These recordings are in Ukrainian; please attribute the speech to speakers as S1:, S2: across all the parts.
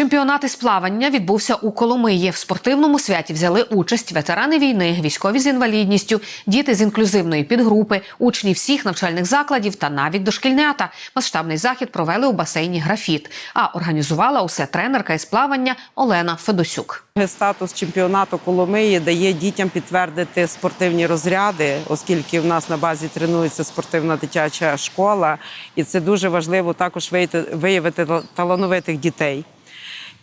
S1: Чемпіонат із плавання відбувся у Коломиї. В спортивному святі взяли участь ветерани війни, військові з інвалідністю, діти з інклюзивної підгрупи, учні всіх навчальних закладів та навіть дошкільнята. Масштабний захід провели у басейні Графіт. А організувала усе тренерка із плавання Олена Федосюк.
S2: Статус чемпіонату Коломиї дає дітям підтвердити спортивні розряди, оскільки в нас на базі тренується спортивна дитяча школа, і це дуже важливо також виявити, талановитих дітей.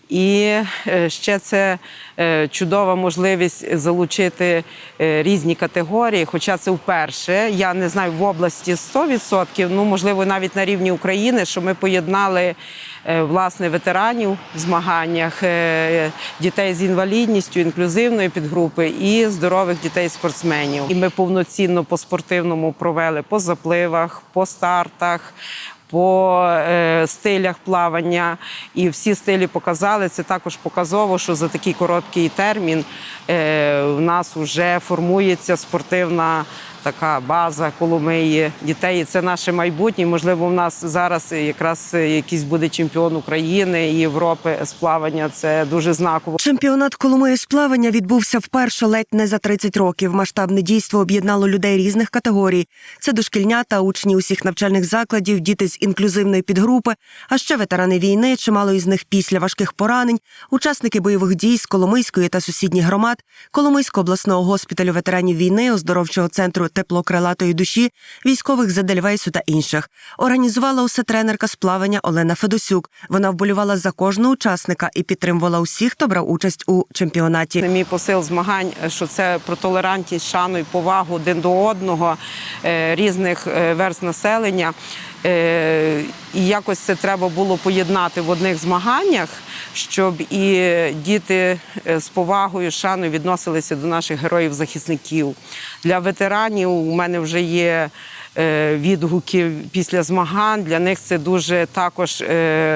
S2: І е, ще це е, чудова можливість залучити е, різні категорії, хоча це вперше. Я не знаю в області 100%, ну можливо, навіть на рівні України, що ми поєднали власне ветеранів в змаганнях, дітей з інвалідністю, інклюзивної підгрупи і здорових дітей-спортсменів. І ми повноцінно по спортивному провели по запливах, по стартах по е, стилях плавання, і всі стилі показали. Це також показово, що за такий короткий термін е, в нас вже формується спортивна така база Коломиї дітей. Це наше майбутнє. Можливо, в нас зараз якраз якийсь буде чемпіон України і Європи з плавання. Це дуже знаково.
S3: Чемпіонат Коломиї з плавання відбувся вперше ледь не за 30 років. Масштабне дійство об'єднало людей різних категорій. Це дошкільнята, учні усіх навчальних закладів, діти з інклюзивної підгрупи, а ще ветерани війни, чимало із них після важких поранень, учасники бойових дій з Коломийської та сусідніх громад, Коломийського обласного госпіталю ветеранів війни, оздоровчого центру тепло крилатої душі, військових з Едельвейсу та інших. Організувала усе тренерка з плавання Олена Федосюк. Вона вболювала за кожного учасника і підтримувала усіх, хто брав участь у чемпіонаті.
S2: Мій посил змагань, що це про толерантність, шану і повагу один до одного е, різних е, верст населення. Е, і якось це треба було поєднати в одних змаганнях, щоб і діти з повагою, шаною відносилися до наших героїв-захисників. Для ветеранів у мене вже є. Відгуки після змагань для них це дуже також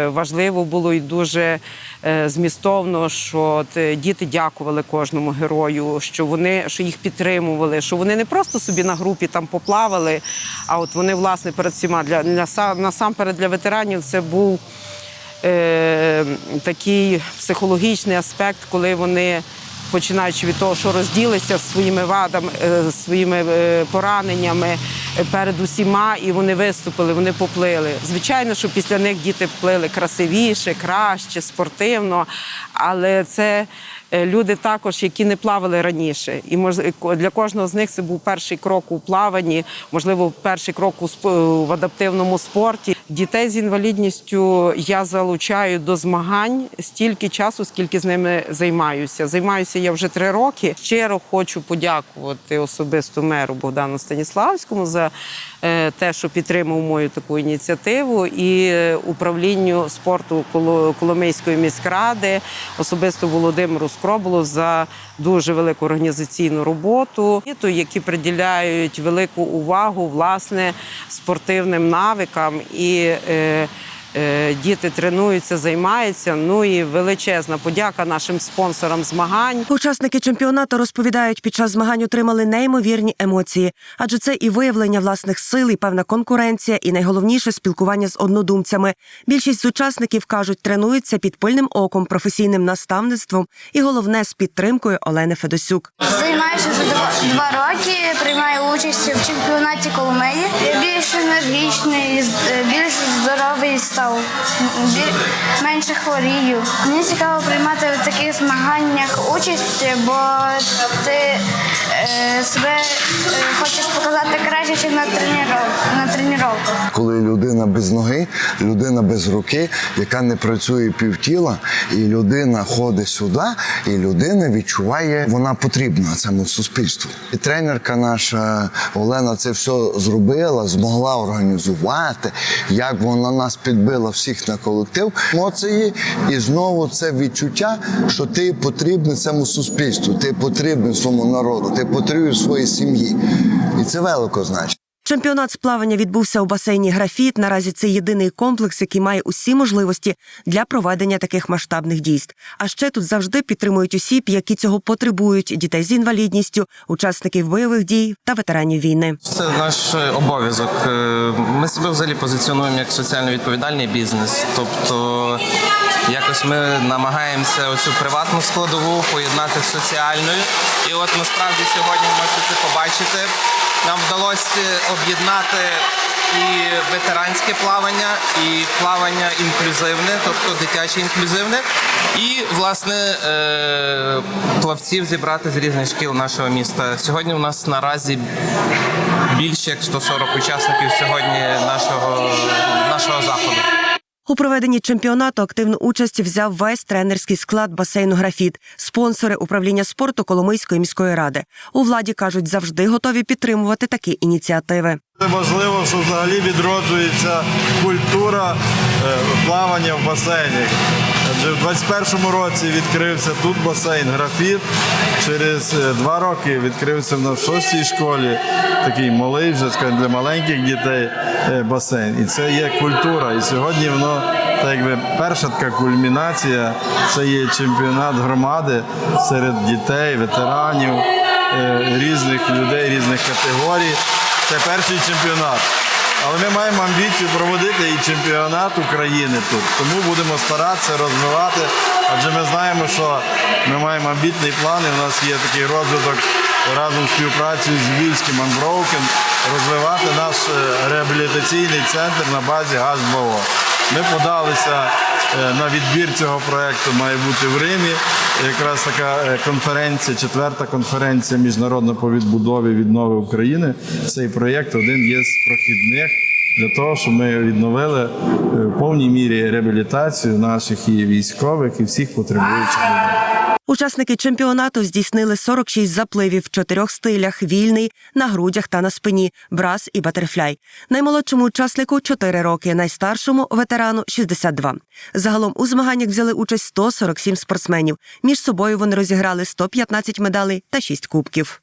S2: важливо було і дуже змістовно, що діти дякували кожному герою, що вони що їх підтримували, що вони не просто собі на групі там поплавали, а от вони власне перед всіма для, для насамперед для ветеранів це був е, такий психологічний аспект, коли вони. Починаючи від того, що розділися своїми вадами, своїми пораненнями перед усіма, і вони виступили, вони поплили. Звичайно, що після них діти плили красивіше, краще, спортивно, але це люди також, які не плавали раніше. І для кожного з них це був перший крок у плаванні, можливо, перший крок в адаптивному спорті. Дітей з інвалідністю я залучаю до змагань стільки часу, скільки з ними займаюся. Займаюся я вже три роки. Щиро хочу подякувати особисто меру Богдану Станіславському за те, що підтримав мою таку ініціативу, і управлінню спорту Коломийської міськради, особисто Володимиру Скробулу за дуже велику організаційну роботу, які приділяють велику увагу власне спортивним навикам і. Е, Діти тренуються, займаються. Ну і величезна подяка нашим спонсорам змагань.
S3: Учасники чемпіонату розповідають, під час змагань отримали неймовірні емоції, адже це і виявлення власних сил, і певна конкуренція, і найголовніше спілкування з однодумцями. Більшість з учасників кажуть, тренуються під пильним оком, професійним наставництвом і головне з підтримкою Олени Федосюк.
S4: Займаюся вже два роки. Приймаю участь в чемпіонаті Коломиї. Більш енергічний, більш здоровий став, менше хворію. Мені цікаво приймати в таких змаганнях участь, бо ти себе е, хочеш показати краще, ніж на тренуваннях.
S5: Коли людина без ноги, людина без руки, яка не працює півтіла, і людина ходить сюди, і людина відчуває, вона потрібна цьому суспільству. І тренерка наша Олена це все зробила, змогла організувати, як вона нас підбила всіх на колектив. Емоції і знову це відчуття, що ти потрібний цьому суспільству, ти потрібний своєму народу, ти потрібен своїй сім'ї. І це велико значить.
S3: Чемпіонат з плавання відбувся у басейні Графіт. Наразі це єдиний комплекс, який має усі можливості для проведення таких масштабних дійств. А ще тут завжди підтримують осіб, які цього потребують: дітей з інвалідністю, учасників бойових дій та ветеранів війни.
S6: Це наш обов'язок. Ми себе взагалі позиціонуємо як соціально відповідальний бізнес. Тобто, якось ми намагаємося оцю приватну складову поєднати з соціальною. І от насправді сьогодні можете це побачити. Нам вдалося об'єднати і ветеранське плавання, і плавання інклюзивне, тобто дитяче інклюзивне, і власне е, плавців зібрати з різних шкіл нашого міста. Сьогодні у нас наразі більше як 140 учасників сьогодні нашого, нашого заходу.
S3: У проведенні чемпіонату активну участь взяв весь тренерський склад басейну Графіт, спонсори управління спорту Коломийської міської ради. У владі кажуть, завжди готові підтримувати такі ініціативи.
S7: Це важливо, що взагалі відроджується культура е, плавання в басейні. Адже в 21-му році відкрився тут басейн графіт. Через е, два роки відкрився в нас в шостій школі такий малий, вже скажімо, для маленьких дітей е, басейн. І це є культура. І сьогодні воно так якби перша така кульмінація це є чемпіонат громади серед дітей, ветеранів, е, різних людей, різних категорій. Це перший чемпіонат. Але ми маємо амбіцію проводити і чемпіонат України тут. Тому будемо старатися розвивати. Адже ми знаємо, що ми маємо амбітний план, і у нас є такий розвиток разом з співпрацею з Львівським Unbroken, розвивати наш е, реабілітаційний центр на базі ГАЗ-2О. Ми подалися е, на відбір цього проєкту, має бути в Римі. Якраз така е, конференція, четверта конференція міжнародна по відбудові віднови України. Цей проєкт один є з прохідних для того, щоб ми відновили е, в повній мірі реабілітацію наших і військових, і всіх потребуючих людей.
S3: Учасники чемпіонату здійснили 46 запливів в чотирьох стилях: вільний, на грудях та на спині, брас і батерфляй. Наймолодшому учаснику 4 роки, найстаршому ветерану 62. Загалом у змаганнях взяли участь 147 спортсменів. Між собою вони розіграли 115 медалей та 6 кубків.